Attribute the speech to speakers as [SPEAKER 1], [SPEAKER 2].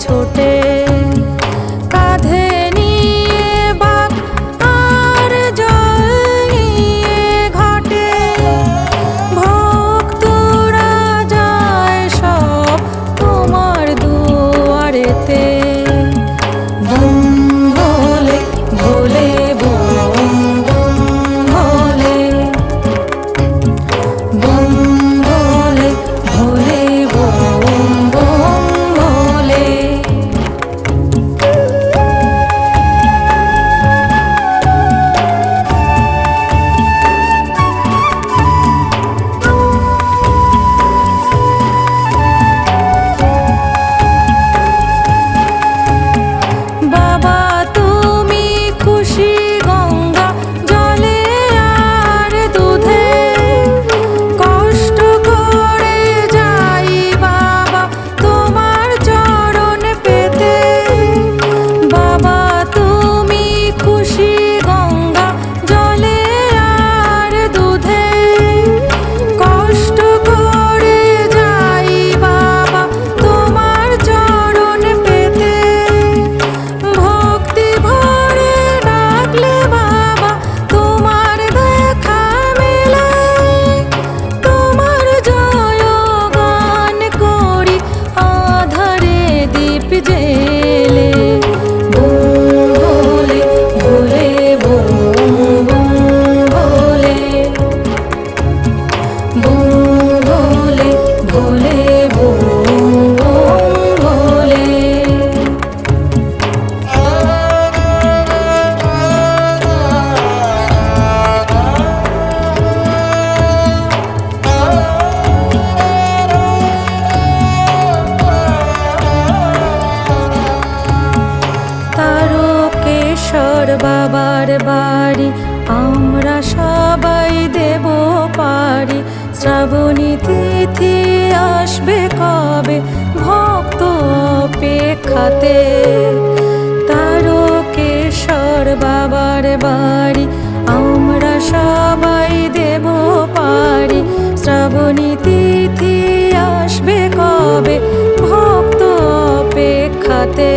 [SPEAKER 1] ছোট তারকেশ্বর বাবার বাড়ি, আমরা সবাই দেব পারি। শ্রাবণী তিথি আসবে কবে? ভক্ত অপেক্ষাতে। তারকেশ্বর বাবার বাড়ি, আমরা সবাই দেব পারি। শ্রাবণী তিথি আসবে কবে? ভক্ত অপেক্ষাতে।